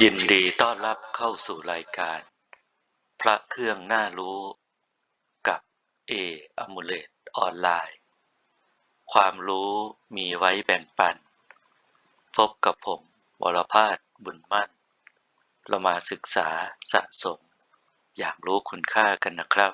ยินดีต้อนรับเข้าสู่รายการ พระเครื่องน่ารู้กับเออมูเลตออนไลน์ ความรู้มีไว้แบ่งปัน พบกับผมวรพาสบุญมั่น เรามาศึกษาสะสม อย่างรู้คุณค่ากันนะครับ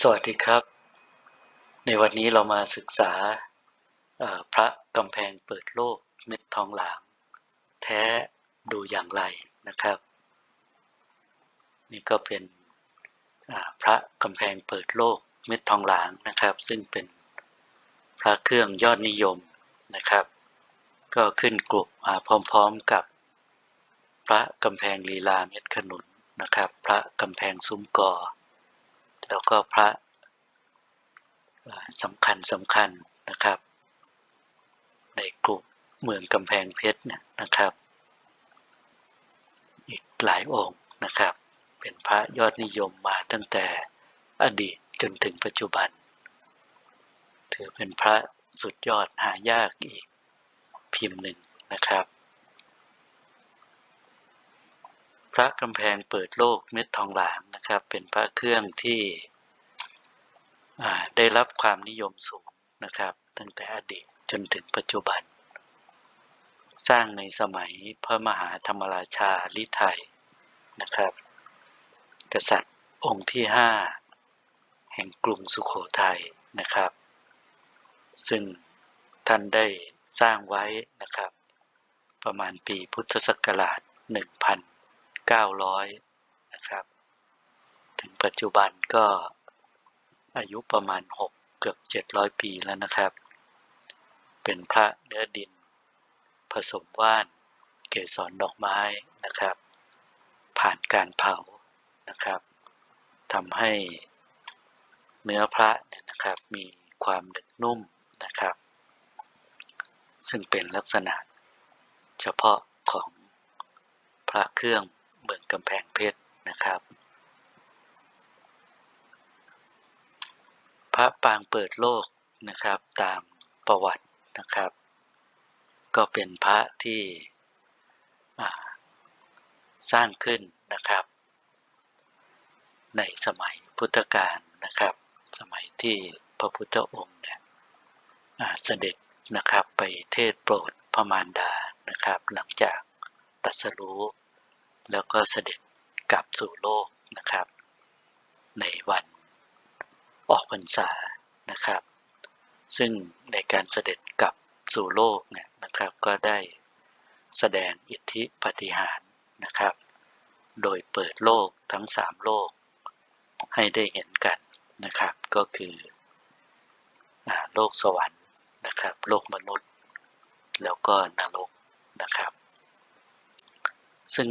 สวัสดีครับ ในวันนี้เรามาศึกษาพระกำแพงเปิดโลกเม็ดทองหลาง แท้ดูอย่างไรนะครับ นี่ก็เป็นพระกำแพงเปิดโลกเม็ดทองหลางนะครับ ซึ่งเป็นพระเครื่องยอดนิยมนะครับ ก็ขึ้นกลุ่มมาพร้อมๆกับ พระกำแพงลีลาเม็ดขนุนนะครับ พระกำแพงซุ้มกอ แล้วก็พระ สำคัญสำคัญนะครับ ในกลุ่มเมืองกำแพงเพชรนะครับ อีกหลายองค์นะครับ เป็นพระยอดนิยมมาตั้งแต่อดีตจนถึงปัจจุบัน ถือเป็นพระสุดยอดหายากอีกพิมพ์หนึ่งนะครับ พระกำแพงเปิดโลกเม็ดทองหลางนะครับ เป็นพระเครื่องที่ ได้รับความนิยมสูงนะครับ ตั้งแต่อดีตจนถึงปัจจุบัน สร้างในสมัยพระมหาธรรมราชาลิไทยนะครับ กษัตริย์องค์ที่ห้าแห่งกรุงสุขโขทัยนะครับ ซึ่งท่านได้สร้างไว้นะครับ ประมาณปีพุทธศักราช 1,900 นะครับ ถึงปัจจุบันก็ อายุประมาณ 6 เกือบ 700 ปีแล้วนะครับ เป็นพระเนื้อดิน ผสมว่าน เกสรดอกไม้นะครับ ผ่านการเผานะครับทำให้เนื้อพระเนี่ยนะครับมีความหนึบนุ่มนะครับ ซึ่งเป็นลักษณะเฉพาะของพระเครื่องเมืองกำแพงเพชรนะครับ ระปางเปิดโลกนะครับ ตามประวัตินะครับ ก็เป็นพระที่สร้างขึ้นนะครับ ในสมัยพุทธกาลนะครับ สมัยที่พระพุทธองค์เนี่ยเสด็จนะครับไปเทศโปรดพระมารดานะครับ หลังจากตัสรู้ แล้วก็เสด็จกลับสู่โลกนะครับ ในวัน ออกพรรษานะครับ ซึ่งในการเสด็จกลับสู่โลกเนี่ยนะครับก็ได้แสดงอิทธิปฏิหารนะครับ โดยเปิดโลกทั้งสามโลก ให้ได้เห็นกันนะครับ ก็คือโลกสวรรค์นะครับ โลกมนุษย์ แล้วก็นรกนะครับ ซึ่ง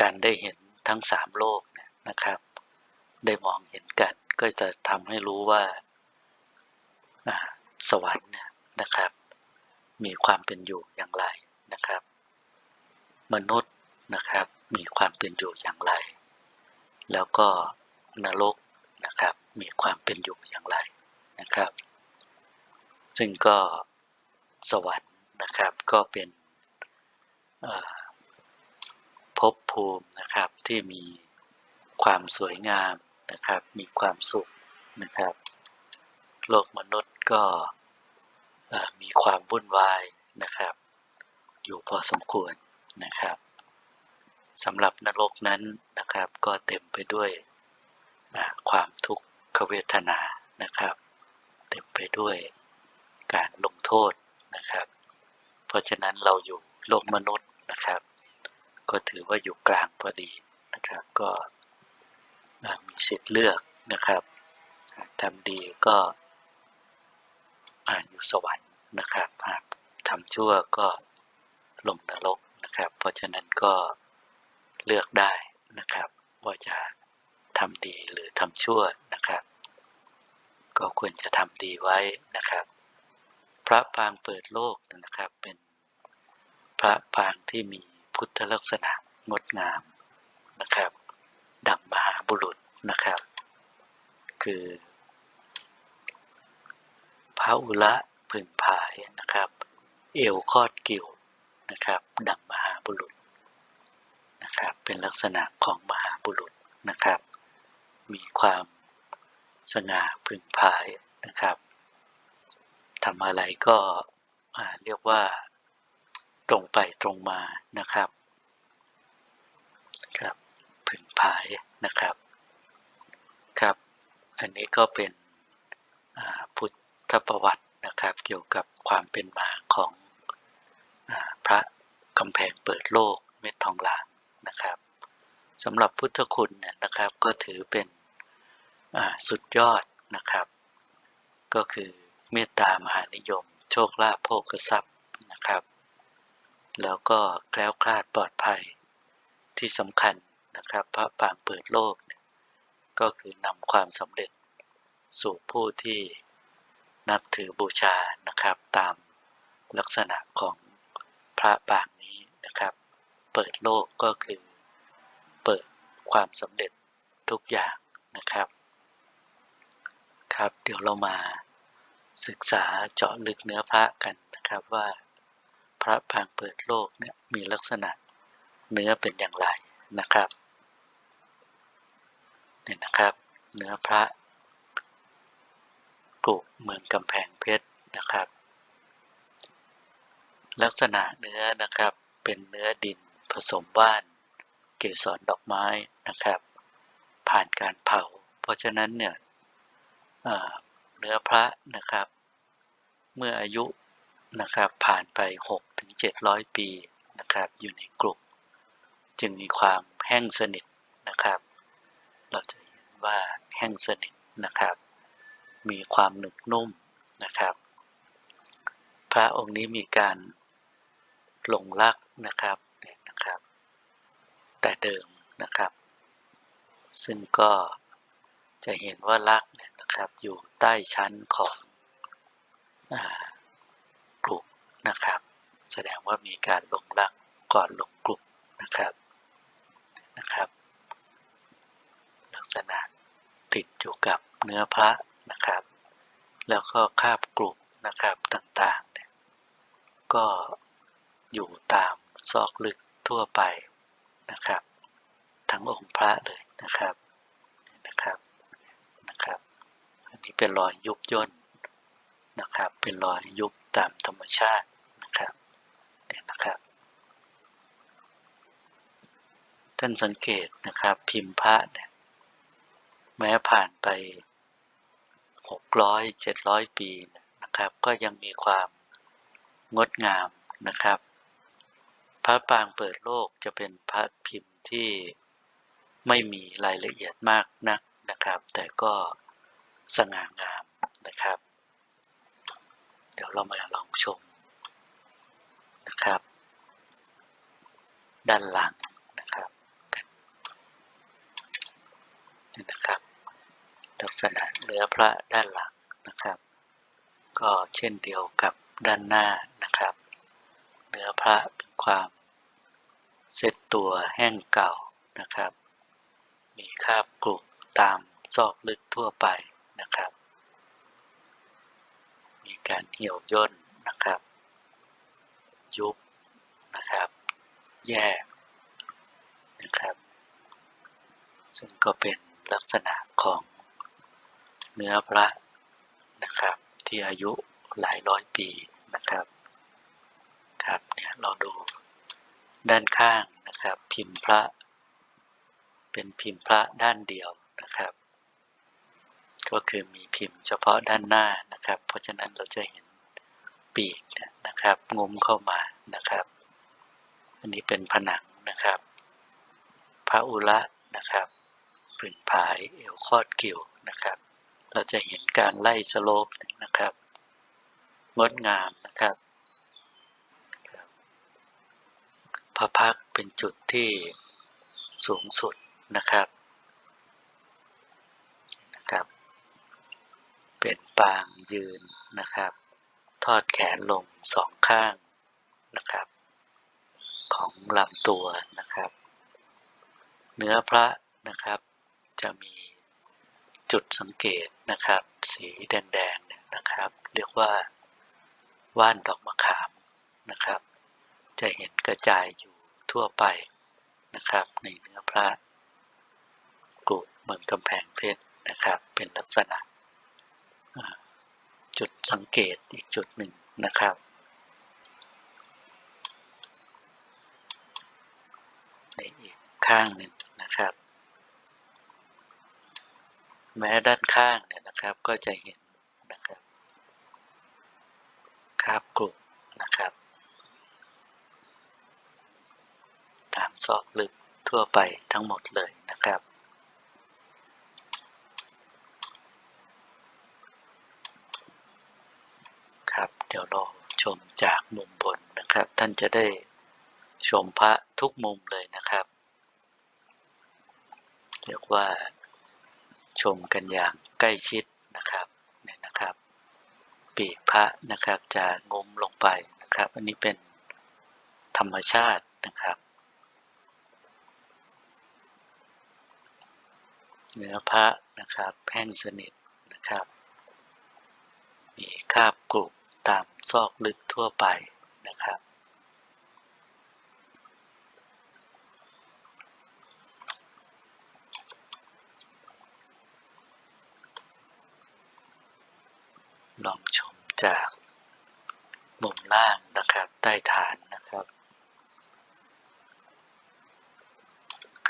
การได้เห็นทั้งสามโลกเนี่ยนะครับ ได้มองเห็นกัน ก็จะทำให้รู้ว่าสวรรค์เนี่ยนะครับ มีความเป็นอยู่อย่างไรนะครับ มนุษย์นะครับมีความเป็นอยู่อย่างไร แล้วก็นรกนะครับมีความเป็นอยู่อย่างไรนะครับ ซึ่งก็สวรรค์นะครับก็เป็นภพภูมินะครับที่มีความสวยงาม นะครับ มีความสุขนะครับ โลกมนุษย์ก็มีความวุ่นวายนะครับ อยู่พอสมควรนะครับสำหรับนรกนั้นนะครับ ก็เต็มไปด้วยความทุกขเวทนานะครับ เต็มไปด้วยการลงโทษนะครับ เพราะฉะนั้นเราอยู่โลกมนุษย์นะครับ ก็ถือว่าอยู่กลางพอดีนะครับ ก็ มีสิทธิ์เลือกนะครับทำดีก็อ่าอยู่สวรรค์นะครับหากทำชั่วก็ลงนรกนะครับ เพราะฉะนั้นก็เลือกได้นะครับ ว่าจะทำดีหรือทำชั่วนะครับ ก็ควรจะทำดีไว้นะครับ พระปางเปิดโลกนะครับเป็นพระปางที่มีพุทธลักษณะงดงามนะครับ ดังมหาบุรุษนะครับ คือ พระอุระผึ่งผายนะครับ เอวคอดกิ่วนะครับ ดังมหาบุรุษนะครับ เป็นลักษณะของมหาบุรุษนะครับ มีความสง่าผึ่งผายนะครับทำอะไรก็เรียกว่าตรงไปตรงมานะครับครับ ผึ่งผายนะครับครับ อันนี้ก็เป็นพุทธประวัตินะครับเกี่ยวกับความเป็นมาของอพระกำแพงเปิดโลกเม็ดทองหลางนะครับสำหรับพุทธคุณเนี่ยนะครับก็ถือเป็นสุดยอดนะครับ ก็คือเมตตามหานิยม โชคลาภโภคทรัพย์นะครับ แล้วก็แคล้วคลาดปลอดภัยที่สำคัญ นะครับพระปางเปิดโลก ก็คือนำความสำเร็จ สู่ผู้ที่นับถือบูชานะครับ ตามลักษณะของพระปางนี้นะครับ เปิดโลกก็คือ เปิดความสำเร็จทุกอย่างนะครับ ครับ เดี๋ยวเรามาศึกษาเจาะลึกเนื้อพระกันนะครับว่า พระปางเปิดโลกเนี่ยมีลักษณะเนื้อเป็นอย่างไรนะครับ เนี่ยนะครับ เนื้อพระกรุเมืองกำแพงเพชรนะครับ ลักษณะเนื้อนะครับเป็นเนื้อดินผสมว่านเกสรดอกไม้นะครับ ผ่านการเผา เพราะฉะนั้นเนี่ยเนื้อพระนะครับ เมื่ออายุนะครับผ่านไป6ถึงปีนะครับ อยู่ในกลุ่มจึงมีความแห้งสนิทนะครับ เราจะเห็นว่าแห้งสนิทนะครับ มีความหนึบนุ่มนะครับ พระองค์นี้มีการหลงรักนะครับนะครับ แต่เดิมนะครับ ซึ่งก็จะเห็นว่ารักเนี่ยนะครับอยู่ใต้ชั้นของอกลุ่มนะครับ แสดงว่ามีการหลงรักก่อนลงกลุ่มนะครับนะครับ ษณะติดอยู่กับเนื้อพระนะครับ แล้วก็คาบกลุ่มนะครับต่างๆเนี่ยก็อยู่ตามซอกลึกทั่วไปนะครับ ทั้งองค์พระเลยนะครับนะครับนะครับ อันนี้เป็นรอยยุบย่นนะครับ เป็นรอยยุบตามธรรมชาตินะครับเนี่ยนะครับ ท่านสังเกตนะครับพิมพ์พระเนี่ย แม้ผ่านไปหกร้อยเจ็ดร้อยปีนะครับ ก็ยังมีความงดงามนะครับ พระปางเปิดโลกจะเป็นพระพิมพ์ที่ไม่มีรายละเอียดมากนักนะครับ แต่ก็สง่างามนะครับ เดี๋ยวเรามาลองชมนะครับ ด้านหลังนะครับนี่นะครับ ลักษณะเนื้อพระด้านหลังนะครับ ก็เช่นเดียวกับด้านหน้านะครับ เนื้อพระมีความเซ็ตตัวแห้งเก่านะครับ มีคราบกรุตามซอกลึกทั่วไปนะครับ มีการเหี่ยวย่นนะครับ ยุบนะครับ แยกนะครับ ซึ่งก็เป็นลักษณะของ เนื้อพระนะครับ ที่อายุหลายร้อยปีนะครับครับเนี่ยเราดูด้านข้างนะครับ พิมพ์พระ เป็นพิมพ์พระด้านเดียวนะครับ ก็คือมีพิมพ์เฉพาะด้านหน้านะครับ เพราะฉะนั้นเราจะเห็นปีกเนี่ยนะครับงุ้มเข้ามานะครับ อันนี้เป็นผนังนะครับพระอุระนะครับผืนผายเอวคอดกิ่วนะครับ เราจะเห็นการไล่สโลปนะครับ งดงามนะครับพระพักเป็นจุดที่สูงสุดนะครับนะครับ เป็นปางยืนนะครับ ทอดแขนลงสองข้างนะครับ ของลำตัวนะครับ เนื้อพระนะครับจะมี จุดสังเกตนะครับ สีแดงๆเนี่ยนะครับ เรียกว่าว่านดอกมะขามนะครับ จะเห็นกระจายอยู่ทั่วไปนะครับ ในเนื้อพระกรุเมืองกำแพงเพชรนะครับ เป็นลักษณะจุดสังเกตอีกจุดหนึ่งนะครับในอีกข้างหนึ่งนะครับ แม้ด้านข้างเนี่ยนะครับก็จะเห็นนะครับคาบกรุนะครับ ตามซอกลึกทั่วไปทั้งหมดเลยนะครับ ครับเดี๋ยวเราชมจากมุมบนนะครับ ท่านจะได้ชมพระทุกมุมเลยนะครับ เรียกว่า ชมกันอย่างใกล้ชิดนะครับเนี่ยนะครับ ปีกพระนะครับจะงมลงไปนะครับ อันนี้เป็นธรรมชาตินะครับ เนื้อพระนะครับแห้งสนิทนะครับ มีคราบกรุบตามซอกลึกทั่วไปนะครับ ลองชมจากมุมล่างนะครับ ใต้ฐานนะครับ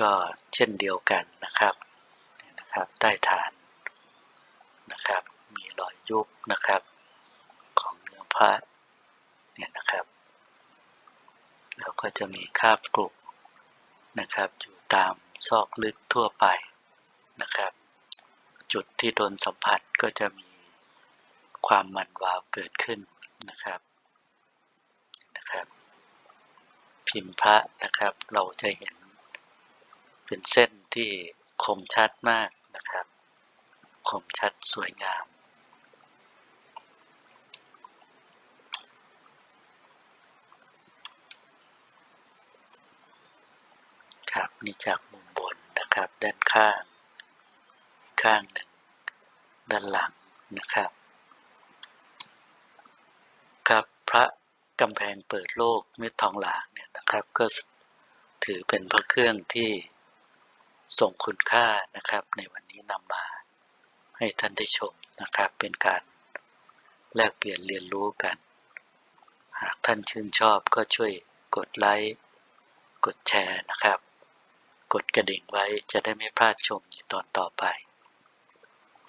ก็เช่นเดียวกันนะครับนะครับ ใต้ฐานนะครับ มีรอยยุบนะครับ ของเนื้อพระเนี่ยนะครับแล้วก็จะมีคาบกรุบนะครับ อยู่ตามซอกลึกทั่วไปนะครับ จุดที่โดนสัมผัสก็จะมี ความมันวาวเกิดขึ้นนะครับนะครับ พิมพ์พระนะครับเราจะเห็นเป็นเส้นที่คมชัดมากนะครับ คมชัดสวยงามครับนี่จากมุมบนนะครับด้านข้าง ข้างหนึ่งด้านหลังนะครับ ครับ พระกำแพงเปิดโลกเม็ดทองหลางเนี่ยนะครับ ก็ถือเป็นพระเครื่องที่ส่งคุณค่านะครับ ในวันนี้นำมาให้ท่านได้ชมนะครับ เป็นการแลกเปลี่ยนเรียนรู้กัน หากท่านชื่นชอบก็ช่วยกดไลค์ กดแชร์นะครับ กดกระดิ่งไว้จะได้ไม่พลาดชมในตอนต่อไป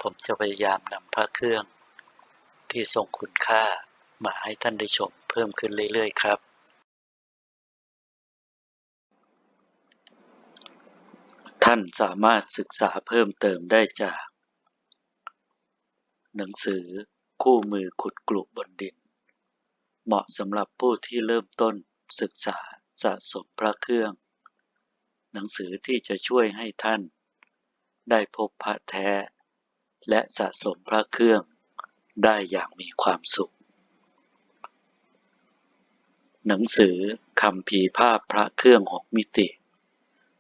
ผมจะพยายามนำพระเครื่องที่ทรงคุณค่า มาให้ท่านได้ชมเพิ่มขึ้นเรื่อย ๆ ครับ ท่านสามารถศึกษาเพิ่มเติมได้จาก หนังสือคู่มือขุดกลุบบนดิน เหมาะสำหรับผู้ที่เริ่มต้นศึกษาสะสมพระเครื่อง หนังสือที่จะช่วยให้ท่าน ได้พบพระแท้ และสะสมพระเครื่องได้อย่างมีความสุข หนังสือคำพีภาพพระเครื่องหกมิติ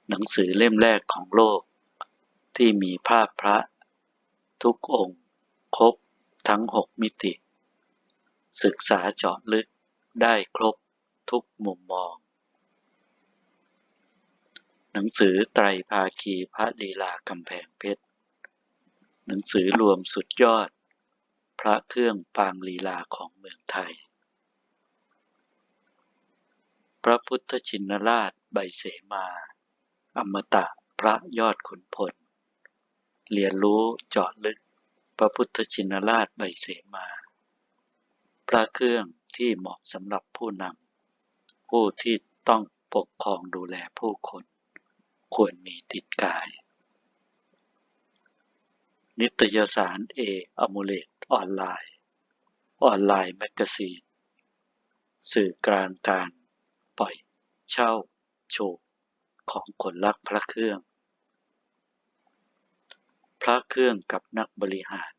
หนังสือเล่มแรกของโลก ที่มีภาพพระทุกองค์ ครบทั้งหกมิติ ศึกษาเจาะลึกได้ครบทุกมุมมอง หนังสือไตรภาคีพระลีลากำแพงเพชร หนังสือรวมสุดยอด พระเครื่องปางลีลาของเมืองไทย พระพุทธชินราชใบเสมา อมตะพระยอดขุนพล เรียนรู้เจาะลึก พระพุทธชินราชใบเสมา พระเครื่องที่เหมาะสำหรับผู้นำผู้ที่ต้องปกครองดูแลผู้คน ควรมีติดกาย นิตยสารเออมูเลตออนไลน์ ออนไลน์แมกกาซีน สื่อกลางการ ปล่อย เช่า โชว์ ของคนรักพระเครื่อง พระเครื่องกับนักบริหาร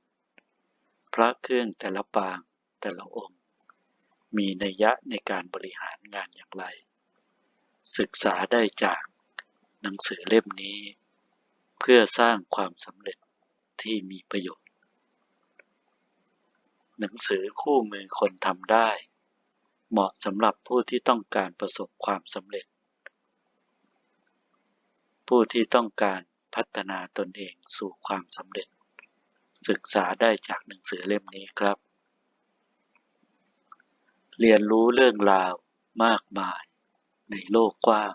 พระเครื่องแต่ละปางแต่ละองค์ มีนัยยะในการบริหารงานอย่างไร ศึกษาได้จากหนังสือเล่มนี้ เพื่อสร้างความสำเร็จที่มีประโยชน์ หนังสือคู่มือคนทำได้ เหมาะสำหรับผู้ที่ต้องการประสบความสำเร็จ ผู้ที่ต้องการพัฒนาตนเองสู่ความสำเร็จ ศึกษาได้จากหนังสือเล่มนี้ครับ เรียนรู้เรื่องราวมากมายในโลกกว้าง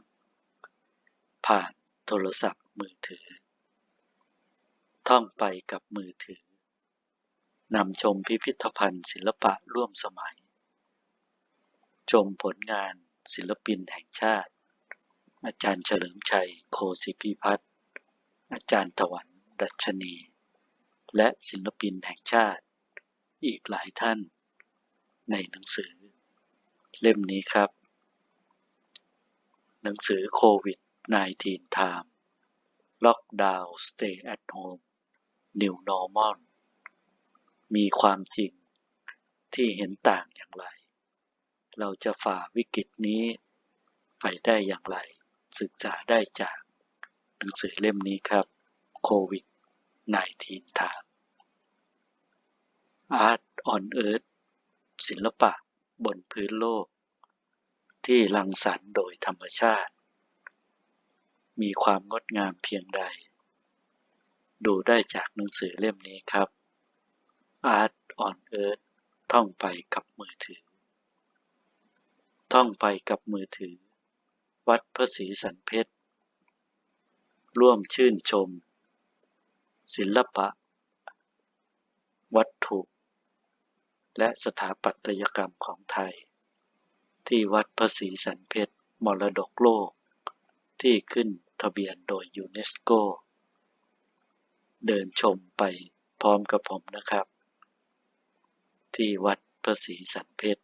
ผ่านโทรศัพท์มือถือ ท่องไปกับมือถือนำชมพิพิธภัณฑ์ศิลปะร่วมสมัย ชมผลงานศิลปินแห่งชาติ อาจารย์เฉลิมชัยโคสิพิพัฒน์ อาจารย์ถวันดัชนี และศิลปินแห่งชาติ อีกหลายท่าน ในหนังสือ เล่มนี้ครับ หนังสือโควิด -19 Time Lockdown Stay at Home New Normal มีความจริงที่เห็นต่างอย่างไร เราจะฝ่าวิกฤตนี้ไปได้อย่างไร ศึกษาได้จากหนังสือเล่มนี้ครับโควิด -19 Time Art on Earth ศิลปะบนพื้นโลก ที่รังสรรค์โดยธรรมชาติ มีความงดงามเพียงใด ดูได้จากหนังสือเล่มนี้ครับ Art on Earth ท่องไปกับมือถือ ท่องไปกับมือถือ วัดพระศรีสันเพชร ร่วมชื่นชม ศิลปะ วัตถุ และสถาปัตยกรรมของไทย ที่วัดพระศรีสันเพชร มรดกโลก ที่ขึ้นทะเบียนโดยยูเนสโก เดินชมไปพร้อมกับผมนะครับ ที่วัดพระศรีสันเพชร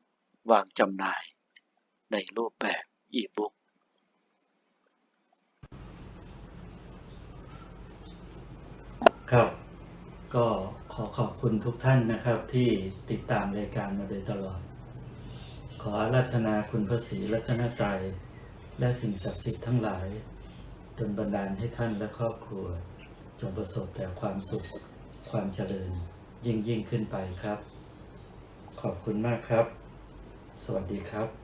วางจำหน่ายในรูปแบบอีบุ๊กครับ ก็ขอขอบคุณทุกท่านนะครับที่ติดตามรายการมาโดยตลอด ขอราธนาคุณพระศรีรัตนตรัยและสิ่งศักดิ์สิทธิ์ทั้งหลายดลบันดาลให้ท่านและครอบครัว จงประสบแต่ความสุขความเจริญยิ่งยิ่งขึ้นไปครับ ขอบคุณมากครับ สวัสดีครับ